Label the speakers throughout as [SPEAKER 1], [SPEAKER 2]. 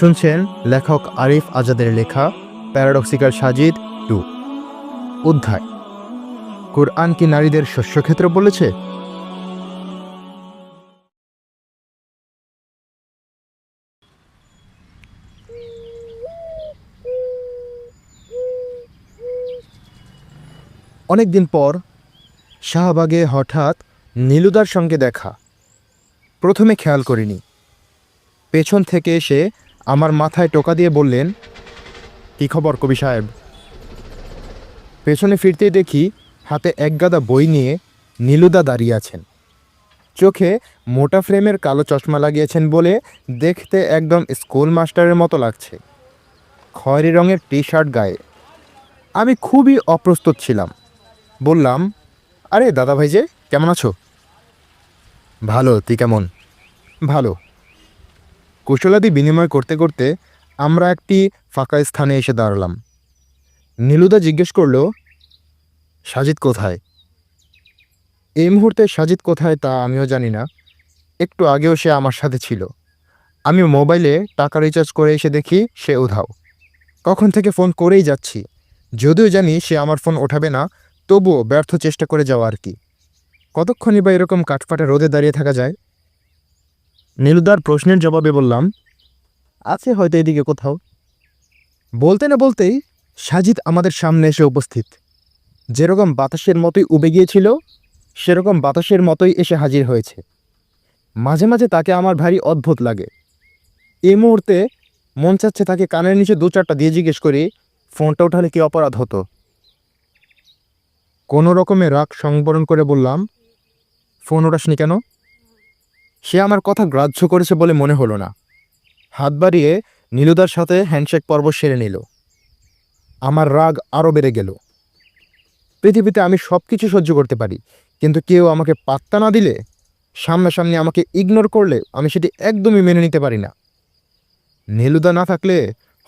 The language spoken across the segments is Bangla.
[SPEAKER 1] শুনছেন লেখক আরিফ আজাদের লেখা প্যারাডক্সিক্যাল সাজিদ টু। অধ্যায়, কোরআন কি নারীদের শস্যক্ষেত্র বলেছে? অনেকদিন পর শাহবাগে হঠাৎ নীলুদার সঙ্গে দেখা। প্রথমে খেয়াল করিনি। পেছন থেকে এসে আমার মাথায় টোকা দিয়ে বললেন, কী খবর কবি সাহেব? পেছনে ফিরতেই দেখি হাতে একগাদা বই নিয়ে নীলুদা দাঁড়িয়ে আছেন। চোখে মোটা ফ্রেমের কালো চশমা লাগিয়েছেন বলে দেখতে একদম স্কুল মাস্টারের মতো লাগছে। খয়েরি রঙের টি শার্ট গায়ে। আমি খুবই অপ্রস্তুত ছিলাম। বললাম, আরে দাদা ভাই যে, কেমন আছো? ভালো, তুই কেমন? ভালো। কুশলাদি বিনিময় করতে করতে আমরা একটি ফাঁকা স্থানে এসে দাঁড়ালাম। নীলুদা জিজ্ঞেস করল, সাজিদ কোথায়? এই মুহূর্তে সাজিদ কোথায় তা আমিও জানি না। একটু আগেও সে আমার সাথে ছিল। আমি মোবাইলে টাকা রিচার্জ করে এসে দেখি সে উধাও। কখন থেকে ফোন করেই যাচ্ছি। যদিও জানি সে আমার ফোন ওঠাবে না, তবুও ব্যর্থ চেষ্টা করে যাওয়া আর কি। কতক্ষণই বা এরকম কাঠফাটা রোদে দাঁড়িয়ে থাকা যায়? নীলুদার প্রশ্নের জবাবে বললাম, আছে হয়তো এদিকে কোথাও। বলতে না বলতেই সাজিদ আমাদের সামনে এসে উপস্থিত। যেরকম বাতাসের মতোই উবে গিয়েছিল, সেরকম বাতাসের মতোই এসে হাজির হয়েছে। মাঝে মাঝে তাকে আমার ভারী অদ্ভুত লাগে। এই মুহূর্তে মন চাচ্ছে তাকে কানের নিচে দু চারটা দিয়ে জিজ্ঞেস করি, ফোনটা উঠালে কি অপরাধ হতো? কোনো রকমে রাগ সংবরণ করে বললাম, ফোন ওঠাসনি কেন? সে আমার কথা গ্রাহ্য করেছে বলে মনে হলো না। হাত বাড়িয়ে নীলুদার সাথে হ্যান্ডশেক পর্ব সেরে নিল। আমার রাগ আরও বেড়ে গেল। পৃথিবীতে আমি সব কিছু সহ্য করতে পারি, কিন্তু কেউ আমাকে পাত্তা না দিলে, সামনাসামনি আমাকে ইগনোর করলে আমি সেটি একদমই মেনে নিতে পারি না। নীলুদা না থাকলে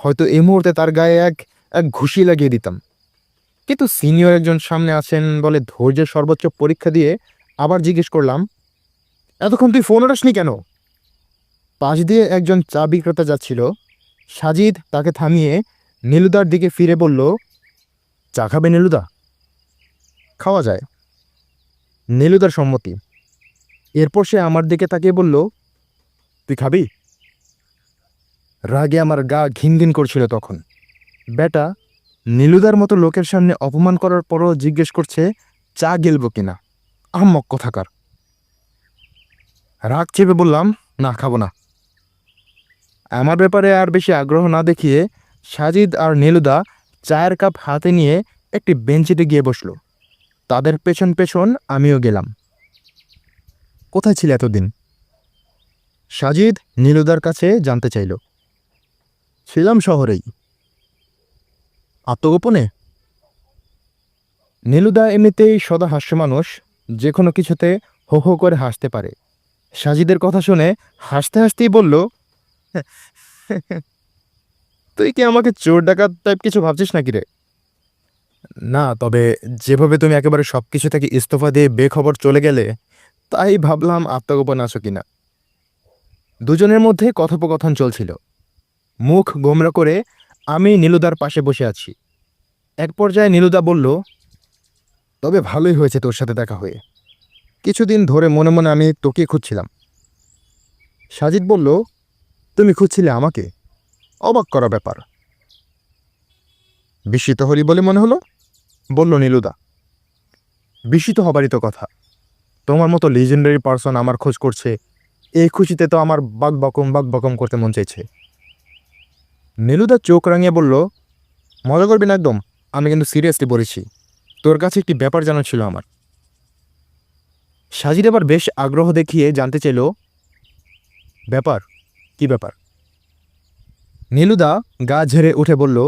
[SPEAKER 1] হয়তো এই মুহূর্তে তার গায়ে এক এক ঘুষি লাগিয়ে দিতাম। কিন্তু সিনিয়র একজন সামনে আছেন বলে ধৈর্যের সর্বোচ্চ পরীক্ষা দিয়ে আবার জিজ্ঞেস করলাম এতক্ষণ তুই ফোন ওঠাসনি কেন? পাশ দিয়ে একজন চা বিক্রেতা যাচ্ছিল। সাজিদ তাকে থামিয়ে নীলুদার দিকে ফিরে বলল, চা খাবে নীলুদা? খাওয়া যায়। নীলুদার সম্মতি। এরপর সে আমার দিকে তাকিয়ে বলল, তুই খাবি? রাগে আমার গা ঘিন ঘিন করছিল তখন। বেটা, নীলুদার মতো লোকের সামনে অপমান করার পরও জিজ্ঞেস করছে চা গেলবো কিনা? আহম্মক কথাকার? রাগ চেপে বললাম, না, খাব না। আমার ব্যাপারে আর বেশি আগ্রহ না দেখিয়ে সাজিদ আর নীলুদা চায়ের কাপ হাতে নিয়ে একটি বেঞ্চিতে গিয়ে বসল। তাদের পেছন পেছন আমিও গেলাম। কোথায় ছিল এতদিন? সাজিদ নীলুদার কাছে জানতে চাইল। ছিলাম শহরেই। আত্মগোপনে? নীলুদা এমনিতেই সদা হাস্য মানুষ যে কোনো কিছুতে হো হো করে হাসতে পারে। সাজিদের কথা শুনে হাসতে হাসতেই বলল, তুই কি আমাকে চোর ডাকাত টাইপ কিছু ভাবছিস নাকি রে? না, তবে যেভাবে তুমি একেবারে সব কিছু থেকে ইস্তফা দিয়ে বেখবর চলে গেলে, তাই ভাবলাম আত্মগোপন আছো কিনা? দুজনের মধ্যে কথোপকথন চলছিল। মুখ গোমরা করে আমি নীলুদার পাশে বসে আছি। এক পর্যায়ে নীলুদা বলল, তবে ভালোই হয়েছে তোর সাথে দেখা হয়ে। কিছুদিন ধরে মনে মনে আমি তোকে খুঁজছিলাম। সাজিদ বলল, তুমি খুঁজছিলে আমাকে। অবাক করা ব্যাপার। বিস্মিত হলি বলে মনে হলো? বলল নীলুদা। বিস্মিত হবারই তো কথা। তোমার মতো লিজেন্ডারি পার্সন আমার খোঁজ করছে। এই খুশিতে তো আমার বাক বকম বাক বকম করতে মন চাইছে। নীলুদা চোখ রাঙিয়ে বলল, মজা করবি না একদম। আমি কিন্তু সিরিয়াসলি বলেছি। তোর কাছে একটি ব্যাপার জানা ছিল আমার। সাজিদ আবার বেশ আগ্রহ দেখিয়ে জানতে চাইল, ব্যাপার? কি ব্যাপার? নীলুদা গা ঝেড়ে উঠে বলল,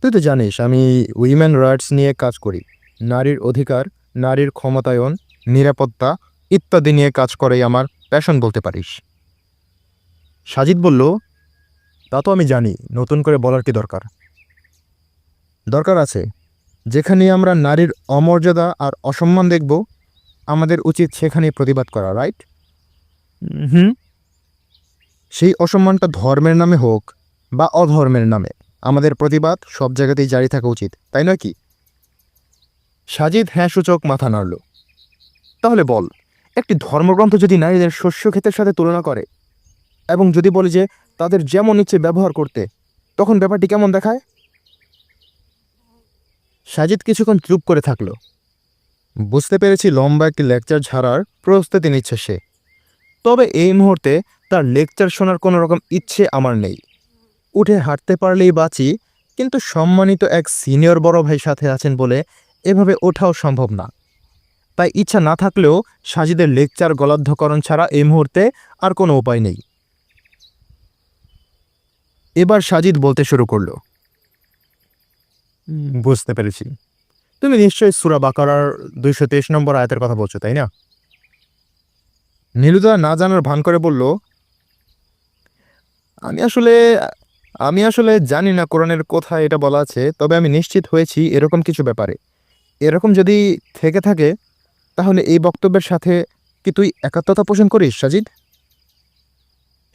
[SPEAKER 1] তুই তো জানিস, আমি উইমেন রাইটস নিয়ে কাজ করি। নারীর অধিকার, নারীর ক্ষমতায়ন, নিরাপত্তা ইত্যাদি নিয়ে কাজ করেই আমার প্যাশন বলতে পারিস। সাজিদ বলল, তা তো আমি জানি, নতুন করে বলার কি দরকার? দরকার আছে। যেখানে আমরা নারীর অমর্যাদা আর অসম্মান দেখব আমাদের উচিত সেখানে প্রতিবাদ করা রাইট হুম। সেই অসম্মানটা ধর্মের নামে হোক বা অধর্মের নামে আমাদের প্রতিবাদ সব জায়গাতেই জারি থাকা উচিত তাই নয় কি? সাজিদ হ্যাঁ সূচক মাথা নাড়ল। তাহলে বল একটি ধর্মগ্রন্থ যদি নারীদের শস্য ক্ষেতের সাথে তুলনা করে এবং যদি বলে যে তাদের যেমন ইচ্ছে ব্যবহার করতে তখন ব্যাপারটি কেমন দেখায়? সাজিদ কিছুক্ষণ চুপ করে থাকল। বুঝতে পেরেছি লম্বা একটি লেকচার ঝাড়ার প্রস্তুতি নিচ্ছে সে। তবে এই মুহূর্তে তার লেকচার শোনার কোনো রকম ইচ্ছে আমার নেই। উঠে হাঁটতে পারলেই বাঁচি, কিন্তু সম্মানিত এক সিনিয়র বড় ভাই সাথে আছেন বলে এভাবে ওঠাও সম্ভব না। তাই ইচ্ছা না থাকলেও সাজিদের লেকচার গলাধ্যকরণ ছাড়া এই মুহূর্তে আর কোনো উপায় নেই। এবার সাজিদ বলতে শুরু করল। বুঝতে পেরেছি। তুমি নিশ্চয়ই সুরা বাকারার দুইশো তেইশ নম্বর আয়াতের কথা বলছো, তাই না? নীলুদা না জানার ভান করে বলল, আমি আসলে আমি আসলে জানি না কোরআনের কোথায় এটা বলা আছে, তবে আমি নিশ্চিত হয়েছি এরকম কিছু ব্যাপারে। এরকম যদি থেকে থাকে, তাহলে এই বক্তব্যের সাথে কি তুই একাত্মতা পোষণ করিস, সাজিদ?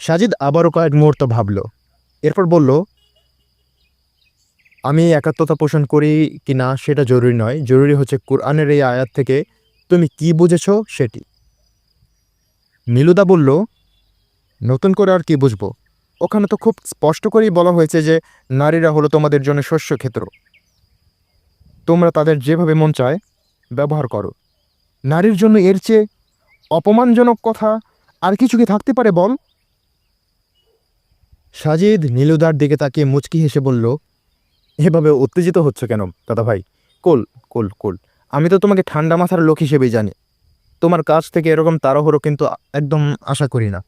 [SPEAKER 1] সাজিদ আবারও কয়েক মুহূর্ত ভাবল, এরপর বলল আমি একাত্মতা পোষণ করি কি না সেটা জরুরি নয়। জরুরি হচ্ছে কোরআনের এই আয়াত থেকে তুমি কি বুঝেছ সেটি। নীলুদা বলল, নতুন করে আর কি বুঝব? ওখানে তো খুব স্পষ্ট করেই বলা হয়েছে যে নারীরা হলো তোমাদের জন্য শস্য ক্ষেত্র। তোমরা তাদের যেভাবে মন চায় ব্যবহার করো। নারীর জন্য এর চেয়ে অপমানজনক কথা আর কিছু কি থাকতে পারে বল? সাজিদ নীলুদার দিকে তাকিয়ে মুচকি হেসে বলল এভাবে উত্তেজিত হচ্ছে কেন, দাদা ভাই? কোল কোল কোল। আমি তো তোমাকে ঠান্ডা মাথার লোক হিসেবেই জানি। তোমার কাছ থেকে এরকম তাড়াহুড়ো কিন্তু একদম আশা করি না।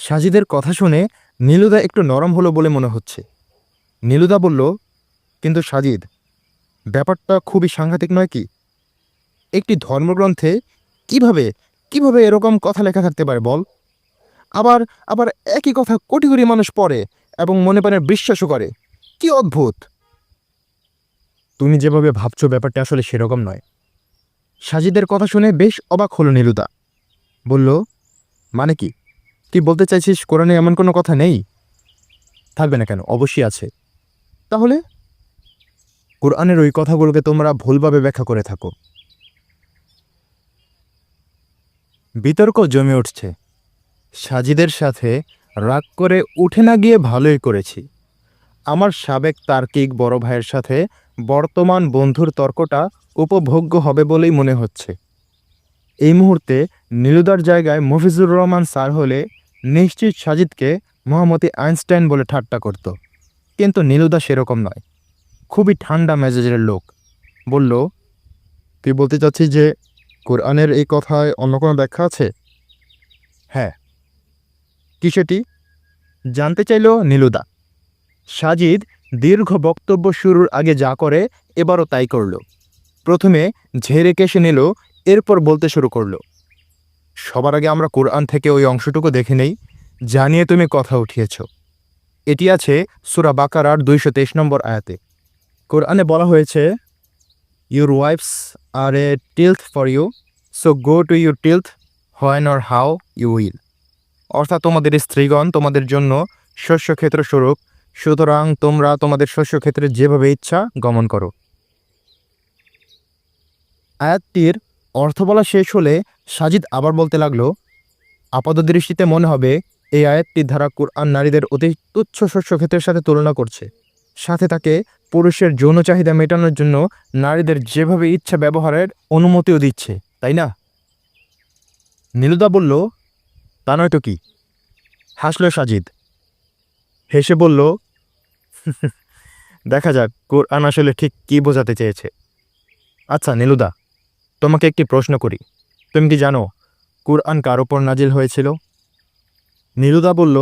[SPEAKER 1] সাজিদের কথা শুনে নীলুদা একটু নরম হলো বলে মনে হচ্ছে। নীলুদা বলল, কিন্তু সাজিদ, ব্যাপারটা খুবই সাংঘাতিক নয় কি? একটি ধর্মগ্রন্থে কীভাবে কীভাবে এরকম কথা লেখা থাকতে পারে বল? আবার আবার একই কথা কোটি কোটি মানুষ পড়ে এবং মনে প্রাণে বিশ্বাসও করে। কি অদ্ভুত! তুমি যেভাবে ভাবছ ব্যাপারটা আসলে সেরকম নয়। সাজিদের কথা শুনে বেশ অবাক হলো নীলুদা। বলল মানে কি? তুই বলতে চাইছিস? কোরআনে এমন কোনো কথা নেই? থাকবে না কেন? অবশ্যই আছে। তাহলে? কোরআনের ওই কথাগুলোকে তোমরা ভুলভাবে ব্যাখ্যা করে থাকো। বিতর্ক জমে উঠছে। সাজিদের সাথে রাগ করে উঠে না গিয়ে ভালোই করেছি। আমার সাবেক তার্কিক বড় ভাইয়ের সাথে বর্তমান বন্ধুর তর্কটা উপভোগ্য হবে বলেই মনে হচ্ছে। এই মুহূর্তে নীলুদার জায়গায় মফিজুর রহমান স্যার হলে নিশ্চিত সাজিদকে মোহাম্মতি আইনস্টাইন বলে ঠাট্টা করত। কিন্তু নীলুদা সেরকম নয়। খুবই ঠান্ডা মেজাজের লোক। বলল, তুই বলতে চাচ্ছিস যে কোরআনের এই কথায় অন্য কোনো ব্যাখ্যা আছে? হ্যাঁ কি সেটি জানতে চাইল নীলুদা। সাজিদ দীর্ঘ বক্তব্য শুরুর আগে যা করে, এবারও তাই করল। প্রথমে ঝেড়ে কেসে নিল, এরপর বলতে শুরু করল, সবার আগে আমরা কোরআন থেকে ওই অংশটুকু দেখে নেই, জানিয়ে তুমি কথা উঠিয়েছ। এটি আছে সুরা বাকারার দুইশো তেইশ নম্বর আয়াতে। কোরআনে বলা হয়েছে, your wives are a tilth for you, so go to your tilth, when or how you will. অর্থাৎ তোমাদের স্ত্রীগণ তোমাদের জন্য শস্যক্ষেত্র স্বরূপ, সুতরাং তোমরা তোমাদের শস্যক্ষেত্রে যেভাবে ইচ্ছা গমন করো। আয়াতটির অর্থ বলা শেষ হলে সাজিদ আবার বলতে লাগল আপাতদৃষ্টিতে মনে হবে এই আয়াতটির ধারা কোরআন নারীদের অতি তুচ্ছ শস্যক্ষেত্রের সাথে তুলনা করছে। সাথে তাকে পুরুষের যৌন চাহিদা মেটানোর জন্য নারীদের যেভাবে ইচ্ছা ব্যবহারের অনুমতিও দিচ্ছে, তাই না? নীলুদা বলল তা নয়তো কি? হাসল সাজিদ। হেসে বলল, দেখা যাক, কোরআন আসলে ঠিক কী বোঝাতে চেয়েছে। আচ্ছা নীলুদা, তোমাকে একটি প্রশ্ন করি। তুমি কি জানো, কুরআন কার ওপর নাজিল হয়েছিল? নীলুদা বলল,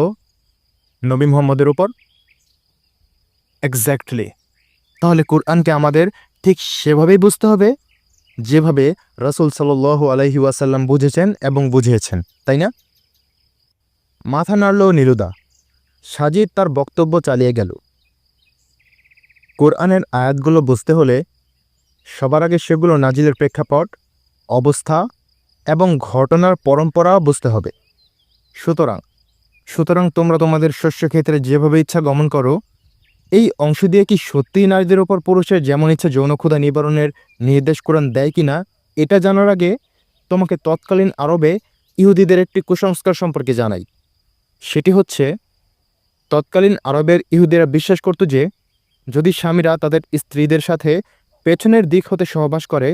[SPEAKER 1] নবী মোহাম্মদের ওপর এক্স্যাক্টলি তাহলে কোরআনকে আমাদের ঠিক সেভাবেই বুঝতে হবে, যেভাবে রসুল সাল্লাহ আলহি ওয়াসাল্লাম বুঝেছেন এবং বুঝিয়েছেন, তাই না? মাথা নাড়ল নীলুদা। সাজিদ তার বক্তব্য চালিয়ে গেল। কোরআনের আয়াতগুলো বুঝতে হলে সবার আগে সেগুলো নাজিলের প্রেক্ষাপট, অবস্থা এবং ঘটনার পরম্পরা বুঝতে হবে। সুতরাং সুতরাং তোমরা তোমাদের শস্য ক্ষেত্রে যেভাবে ইচ্ছা গমন করো, এই অংশ দিয়ে কি সত্যিই নারীদের ওপর পুরুষের যেমন ইচ্ছা যৌন ক্ষুধা নিবারণের নির্দেশ কোরআন দেয় কি না এটা জানার আগে তোমাকে তৎকালীন আরবে ইহুদিদের একটি কুসংস্কার সম্পর্কে জানাই। সেটি হচ্ছে, তৎকালীন আরবের ইহুদিরা বিশ্বাস করত যে, যদি স্বামীরা তাদের স্ত্রীদের সাথে পেছনের দিক হতে সহবাস করে,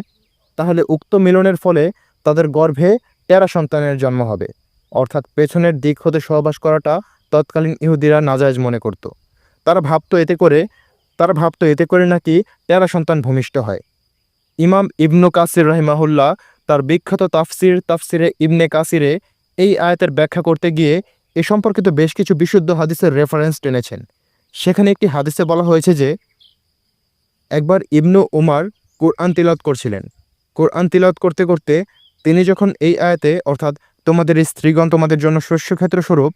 [SPEAKER 1] তাহলে উক্ত মিলনের ফলে তাদের গর্ভে তেরা সন্তানের জন্ম হবে। অর্থাৎ পেছনের দিক হতে সহবাস করাটা তৎকালীন ইহুদিরা নাজায়জ মনে করত। তারা ভাবতো এতে করে, তারা ভাবতো এতে করে নাকি তেরা সন্তান ভূমিষ্ঠ হয়। ইমাম ইবনু কাসির রহিমাহুল্লাহ তার বিখ্যাত তাফসির, তাফসিরে ইবনে কাসিরে এই আয়াতের ব্যাখ্যা করতে গিয়ে এ সম্পর্কিত বেশ কিছু বিশুদ্ধ হাদিসের রেফারেন্স টেনেছেন। সেখানে একটি হাদিসে বলা হয়েছে যে, একবার ইবনু উমার কোরআন তিলত করছিলেন। কোরআন তিলত করতে করতে তিনি যখন এই আয়াতে, অর্থাৎ তোমাদের স্ত্রীগণ তোমাদের জন্য শস্যক্ষেত্র স্বরূপ,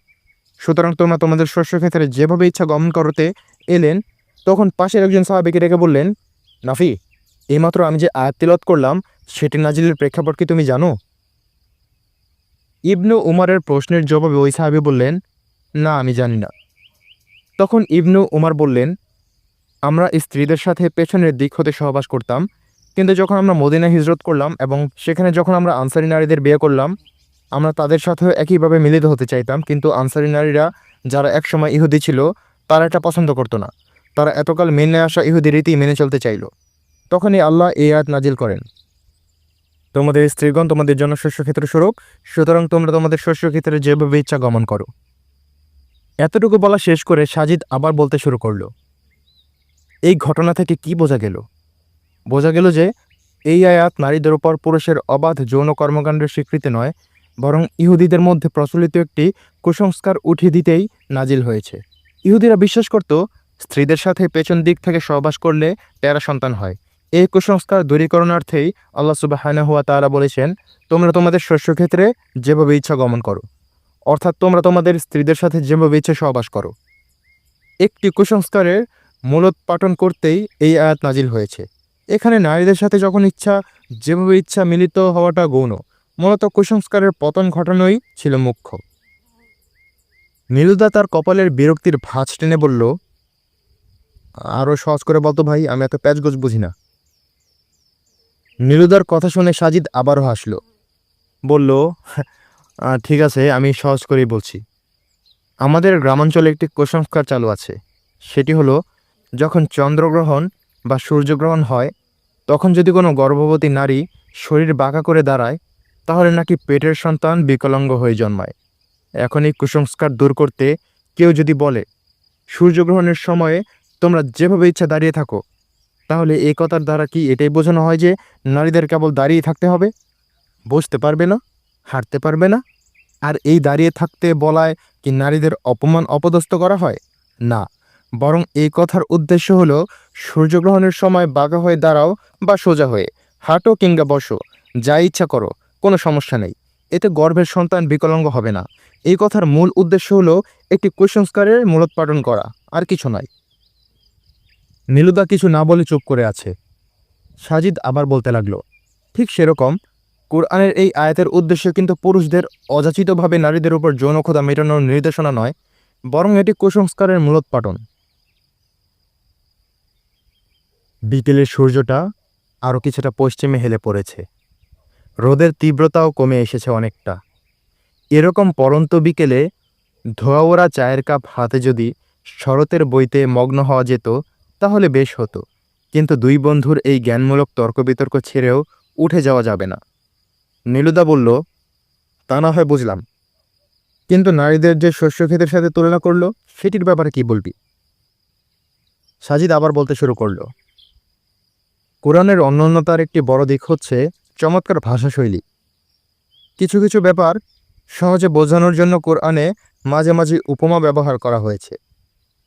[SPEAKER 1] সুতরাং তোমরা তোমাদের শস্যক্ষেত্রে যেভাবে ইচ্ছা গমন করতে এলেন, তখন পাশের একজন সাহাবিকে রেখে বললেন, নাফি, এইমাত্র আমি যে আয়াত তিলত করলাম, সেটি নাজিলের প্রেক্ষাপট কি তুমি জানো? ইবনু উমারের প্রশ্নের জবাবে ওই সাহাবি বললেন, না, আমি জানি না। তখন ইবনু উমার বললেন, আমরা স্ত্রীদের সাথে পেছনের দিক হতে সহবাস করতাম, কিন্তু যখন আমরা মদিনা হিজরত করলাম এবং সেখানে যখন আমরা আনসারি নারীদের বিয়ে করলাম, আমরা তাদের সাথেও একইভাবে মিলিত হতে চাইতাম, কিন্তু আনসারি নারীরা যারা একসময় ইহুদি ছিল, তারা এটা পছন্দ করতো না। তারা এতকাল মেনে আসা ইহুদি রীতি মেনে চলতে চাইল। তখনই আল্লাহ এই আয়াত নাজিল করেন। তোমাদের স্ত্রীগণ তোমাদের জন্য শস্যক্ষেত্র স্বরূপ, সুতরাং তোমরা তোমাদের শস্যক্ষেত্রে যেভাবে ইচ্ছা গমন করো। এতটুকু বলা শেষ করে সাজিদ আবার বলতে শুরু করল, এই ঘটনা থেকে কি বোঝা গেল? বোঝা গেল যে এই আয়াত নারীদের উপর পুরুষের অবাধ যৌন কর্মকাণ্ডের স্বীকৃতি নয়, বরং ইহুদিদের মধ্যে প্রচলিত একটি কুসংস্কার উঠিয়ে দিতেই নাজিল হয়েছে। ইহুদিরা বিশ্বাস করত, স্ত্রীদের সাথে পেছন দিক থেকে সহবাস করলে তেরা সন্তান হয়। এই কুসংস্কার দূরীকরণার্থেই আল্লাহ সুবাহানা হুয়া তারা বলেছেন, তোমরা তোমাদের শস্যক্ষেত্রে যেভাবে ইচ্ছা গমন করো, অর্থাৎ তোমরা তোমাদের স্ত্রীদের সাথে যেভাবে ইচ্ছা সহবাস করো। একটি কুসংস্কারের মূলোৎপাটন করতেই এই আয়াত নাজিল হয়েছে। এখানে নারীদের সাথে যখন ইচ্ছা, যেভাবে ইচ্ছা মিলিত হওয়াটা গৌণ। মূলত কুসংস্কারের পতন ঘটানোই ছিল মুখ্য। নীলুদা তার কপালের বিরক্তির ভাঁজ টেনে বলল আরও সহজ করে বলতো ভাই, আমি এত প্যাচগোজ বুঝি না। নীলুদার কথা শুনে সাজিদ আবারও হাসল। বলল "আহ, ঠিক আছে আমি সহজ করেই বলছি। আমাদের গ্রামাঞ্চলে একটি কুসংস্কার চালু আছে। সেটি হলো যখন চন্দ্রগ্রহণ বা সূর্যগ্রহণ হয় তখন যদি কোনো গর্ভবতী নারী শরীর বাঁকা করে দাঁড়ায় তাহলে নাকি পেটের সন্তান বিকলাঙ্গ হয়ে জন্মায়। এখন এই কুসংস্কার দূর করতে কেউ যদি বলে সূর্যগ্রহণের সময়ে তোমরা যেভাবে ইচ্ছা দাঁড়িয়ে থাকো তাহলে এই কথার দ্বারা কি এটাই বোঝানো হয় যে নারীদের কেবল দাঁড়িয়ে থাকতে হবে? বসতে পারবে না? হাঁটতে পারবে না? আর এই দাঁড়িয়ে থাকতে বলায় কি নারীদের অপমান অপদস্থ করা হয়? না। বরং এই কথার উদ্দেশ্য হলো সূর্যগ্রহণের সময় বাঁকা হয়ে দাঁড়াও বা সোজা হয়ে। হাঁটো কিংবা বসো। যা ইচ্ছা করো। কোনো সমস্যা নেই। এতে গর্ভের সন্তান বিকলাঙ্গ হবে না। এই কথার মূল উদ্দেশ্য হলো একটি কুসংস্কারের মূলোৎপাটন করা। আর কিছু নয়। নীলুদা কিছু না বলে চুপ করে আছে। সাজিদ আবার বলতে লাগল, ঠিক সেরকম। কোরআনের এই আয়াতের উদ্দেশ্য কিন্তু পুরুষদের অযাচিতভাবে নারীদের উপর যৌনক্ষতা মেটানোর নির্দেশনা নয়, বরং এটি কুসংস্কারের মূলোৎপাটন। বিকেলের সূর্যটা আরও কিছুটা পশ্চিমে হেলে পড়েছে। রোদের তীব্রতাও কমে এসেছে অনেকটা। এরকম পরন্ত বিকেলে ধোয়া ওরা চায়ের কাপ হাতে যদি শরতের বইতে মগ্ন হওয়া যেত তাহলে বেশ হতো, কিন্তু দুই বন্ধুর এই জ্ঞানমূলক তর্ক বিতর্ক ছেড়েও উঠে যাওয়া যাবে না। নীলুদা বলল, তা না হয় বুঝলাম। কিন্তু নারীদের যে শস্য ক্ষেতের সাথে তুলনা করল, সেটির ব্যাপারে কি বলবি? সাজিদ আবার বলতে শুরু করল, কোরআনের অনন্যতার একটি বড় দিক হচ্ছে চমৎকার ভাষাশৈলী। কিছু কিছু ব্যাপার সহজে বোঝানোর জন্য কোরআনে মাঝে মাঝে উপমা ব্যবহার করা হয়েছে।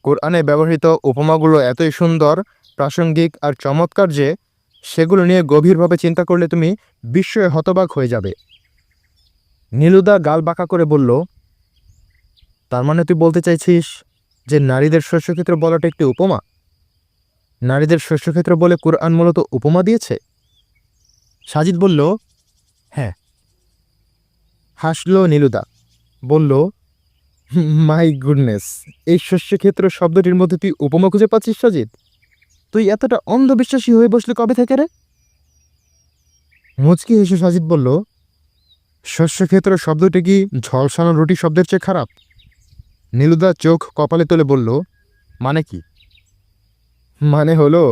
[SPEAKER 1] কোরআনে ব্যবহৃত উপমাগুলো এতই সুন্দর, প্রাসঙ্গিক আর চমৎকার যে সেগুলো নিয়ে গভীরভাবে চিন্তা করলে তুমি বিস্ময়ে হতবাক হয়ে যাবে। নীলুদা গাল বাঁকা করে বলল, তার মানে তুই বলতে চাইছিস যে নারীদের শস্যক্ষেত্র বলাটা একটি উপমা? নারীদের শস্যক্ষেত্র বলে কোরআন মূলত উপমা দিয়েছে? সাজিদ বলল হ্যাঁ। হাসল নীলুদা, বলল মাই গুডনেস এই শস্য ক্ষেত্র শব্দটির মধ্যে তুই উপমা খুঁজে পাচ্ছিস সাজিদ তুই এতটা অন্ধবিশ্বাসী হয়ে বসলি কবে থেকে রে? মুচকি হেসে সাজিদ বলল, শস্যক্ষেত্র শব্দটি কি ঝলসানো রুটি শব্দের চেয়ে খারাপ? নীলুদা চোখ কপালে তুলে বলল মানে কি? মানে হলো,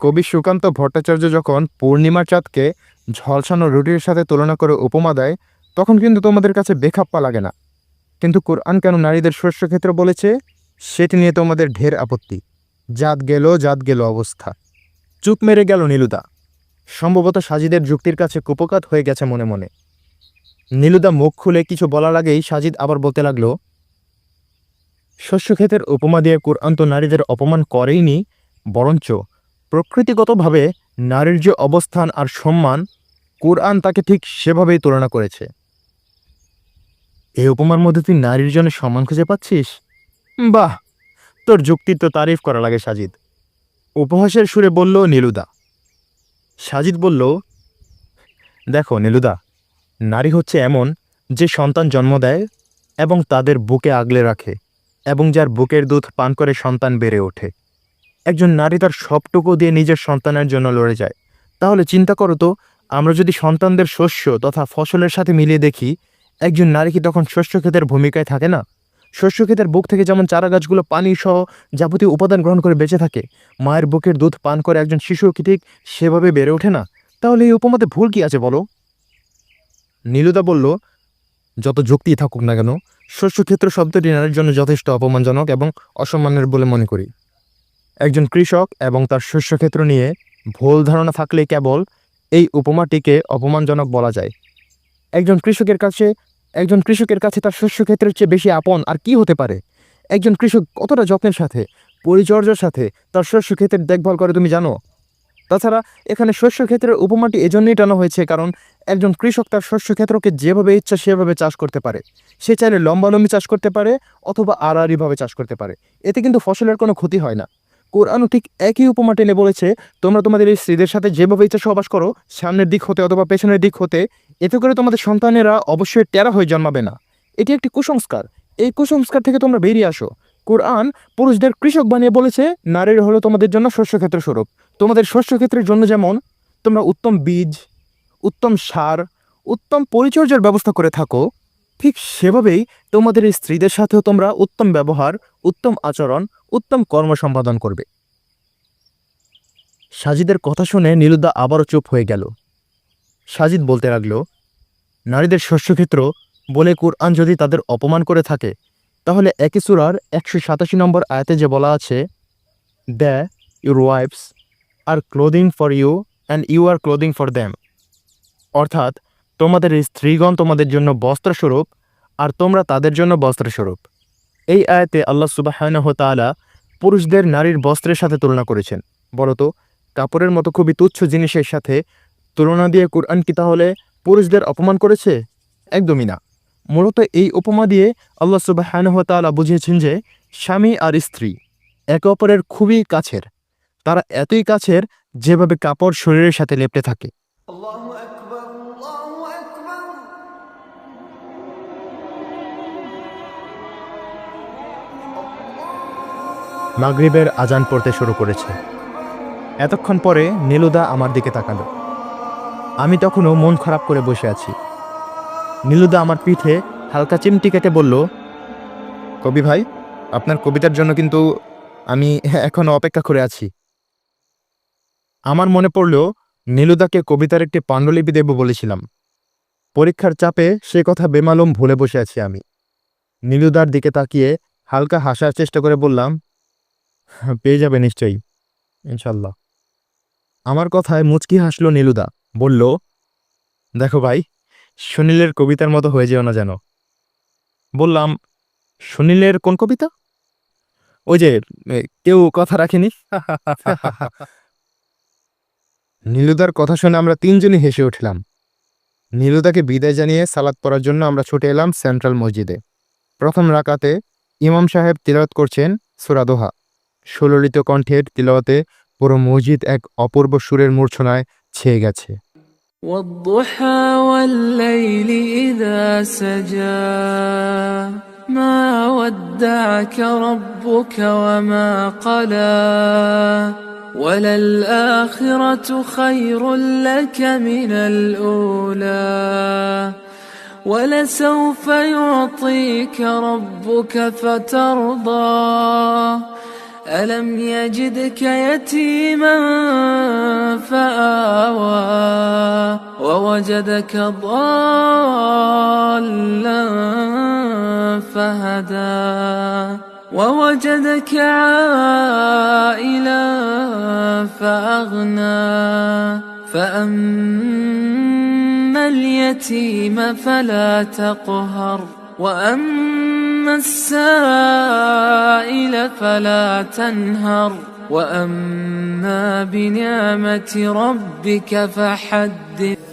[SPEAKER 1] কবি সুকান্ত ভট্টাচার্য যখন পূর্ণিমার চাঁদকে ঝলসানো রুটির সাথে তুলনা করে উপমা দেয়, তখন কিন্তু তোমাদের কাছে বেখাপ্পা লাগে না। কিন্তু কোরআন কেন নারীদের শস্যক্ষেত্র বলেছে? সেটি নিয়ে তোমাদের ঢের আপত্তি। জাত গেল জাত গেল অবস্থা। চুপ মেরে গেল নীলুদা। সম্ভবত সাজিদের যুক্তির কাছে কুপকাত হয়ে গেছে মনে মনে। নীলুদা মুখ খুলে কিছু বলার আগেই সাজিদ আবার বলতে লাগল, শস্যক্ষেতের উপমা দিয়ে কোরআন তো নারীদের অপমান করেইনি, বরঞ্চ প্রকৃতিগতভাবে নারীর যে অবস্থান আর সম্মান, কোরআন তাকে ঠিক সেভাবেই তুলনা করেছে। এই উপমার মধ্যে তুই নারীর জন্য সম্মান খুঁজে পাচ্ছিস? বাহ! তোর যুক্তির তো তারিফ করা লাগে, সাজিদ। উপহাসের সুরে বলল নীলুদা। সাজিদ বলল, দেখো নীলুদা, নারী হচ্ছে এমন যে সন্তান জন্ম দেয় এবং তাদের বুকে আগলে রাখে এবং যার বুকের দুধ পান করে সন্তান বেড়ে ওঠে। একজন নারী তার সবটুকু দিয়ে নিজের সন্তানের জন্য লড়ে যায়। তাহলে চিন্তা করো তো, আমরা যদি সন্তানদের শস্য তথা ফসলের সাথে মিলিয়ে দেখি একজন নারী কি তখন শস্যক্ষেতের ভূমিকায় থাকে না? শস্যক্ষেতের বুক থেকে যেমন চারা গাছগুলো পানি সহ যাবতীয় উপাদান গ্রহণ করে বেঁচে থাকে, মায়ের বুকের দুধ পান করে একজন শিশু কি ঠিক সেভাবে বেড়ে ওঠে না? তাহলে এই উপমাতে ভুল কি আছে বলো? নীলুদা বলল, যত যুক্তি থাকুক না কেন শস্যক্ষেত্র শব্দটি নারীর জন্য যথেষ্ট অপমানজনক এবং অসম্মানের বলে মনে করি। একজন কৃষক এবং তার শস্যক্ষেত্র নিয়ে ভুল ধারণা থাকলে কেবল এই উপমাটিকে অপমানজনক বলা যায়। একজন কৃষকের কাছে একজন কৃষকের কাছে তার শস্য ক্ষেত্রের চেয়ে বেশি আপন আর কি হতে পারে? একজন কৃষক কতটা যত্নের সাথে, পরিচর্যার সাথে তার শস্যক্ষেত্রের দেখভাল করে তুমি জানো? তাছাড়া এখানে শস্য ক্ষেত্রের উপমাটি এজন্যই টানা হয়েছে কারণ একজন কৃষক তার শস্য ক্ষেত্রকে যেভাবে ইচ্ছা সেভাবে চাষ করতে পারে। সে চাইলে লম্বালম্বি চাষ করতে পারে অথবা আড়াআড়িভাবে চাষ করতে পারে। এতে কিন্তু ফসলের কোনো ক্ষতি হয় না। কোরআনও ঠিক একই উপমা টেনে বলেছে, তোমরা তোমাদের এই স্ত্রীদের সাথে যেভাবে ইচ্ছা সহবাস করো, সামনের দিক হতে অথবা পেছনের দিক হতে এতে করে তোমাদের সন্তানেরা অবশ্যই টেরা হয়ে জন্মাবে না। এটি একটি কুসংস্কার। এই কুসংস্কার থেকে তোমরা বেরিয়ে আসো। কোরআন পুরুষদের কৃষক বানিয়ে বলেছে, নারীর হলো তোমাদের জন্য শস্যক্ষেত্র স্বরূপ। তোমাদের শস্যক্ষেত্রের জন্য যেমন, তোমরা উত্তম বীজ, উত্তম সার, উত্তম পরিচর্যার ব্যবস্থা করে থাকো, ঠিক সেভাবেই তোমাদের এই স্ত্রীদের সাথেও তোমরা উত্তম ব্যবহার, উত্তম আচরণ, উত্তম কর্ম সম্পাদন করবে। সাজিদের কথা শুনে নীলুদা আবারও চুপ হয়ে গেল। সাজিদ বলতে লাগল, নারীদের শস্যক্ষেত্র বলে কোরআন যদি তাদের অপমান করে থাকে, তাহলে একই সুরার একশো সাতাশি নম্বর আয়াতে যে বলা আছে, the your wives are clothing for you and you are clothing for them অর্থাৎ, তোমাদের স্ত্রীগণ তোমাদের জন্য বস্ত্রস্বরূপ আর তোমরা তাদের জন্য বস্ত্রস্বরূপ। এই আয়াতে আল্লাহ সুবাহানহ তাআলা পুরুষদের নারীর বস্ত্রের সাথে তুলনা করেছেন। বলতো, কাপড়ের মতো খুবই তুচ্ছ জিনিসের সাথে তুলনা দিয়ে কোরআন কি তাহলে পুরুষদের অপমান করেছে? একদমই না। মূলত এই উপমা দিয়ে আল্লাহ সুবাহানহতালা বুঝিয়েছেন যে স্বামী আর স্ত্রী একে অপরের খুবই কাছের। তারা এতই কাছের যেভাবে কাপড় শরীরের সাথে লেপটে থাকে। মাগরিবের আজান পড়তে শুরু করেছে। এতক্ষণ পরে নীলুদা আমার দিকে তাকালো। আমি তখনও মন খারাপ করে বসে আছি। নীলুদা আমার পিঠে হালকা চিমটি কেটে বলল, কবি ভাই, আপনার কবিতার জন্য কিন্তু আমি এখনও অপেক্ষা করে আছি। আমার মনে পড়ল নীলুদাকে কবিতার একটি পাণ্ডুলিপি দেব বলেছিলাম। পরীক্ষার চাপে সে কথা বেমালুম ভুলে বসে আছি আমি। নীলুদার দিকে তাকিয়ে হালকা হাসার চেষ্টা করে বললাম, পেয়ে যাবে নিশ্চয়ই, ইনশাল্লাহ। আমার কথায় মুচকি হাসলো নীলুদা। বলল, দেখো ভাই, সুনীলের কবিতার মতো হয়ে যেও না যেন। বললাম, সুনীলের কোন কবিতা? ওই যে কেউ কথা রাখেনি? নীলুদার কথা শুনে আমরা তিনজনই হেসে উঠলাম। নীলুদাকে বিদায় জানিয়ে সালাদ পড়ার জন্য আমরা ছুটে এলাম সেন্ট্রাল মসজিদে। প্রথম রাকাতে ইমাম সাহেব তিলাওয়াত করছেন সুরাদোহা সুললিত কণ্ঠের তিলাওয়াতে পুরো মসজিদ এক অপূর্ব সুরের মূর্ছনায় ছেয়ে গেছে
[SPEAKER 2] والضحى والليل إذا سجى ما ودعك ربك وما قلى وللآخرة خير لك من الأولى ولسوف يعطيك ربك فترضى ألم يجدك يتيما فآوى ووجدك ضالا فهدى ووجدك عائلا فأغنى فأما اليتيم فلا تقهر وأما السائل فلا تنهر وأما بنعمة ربك فحدث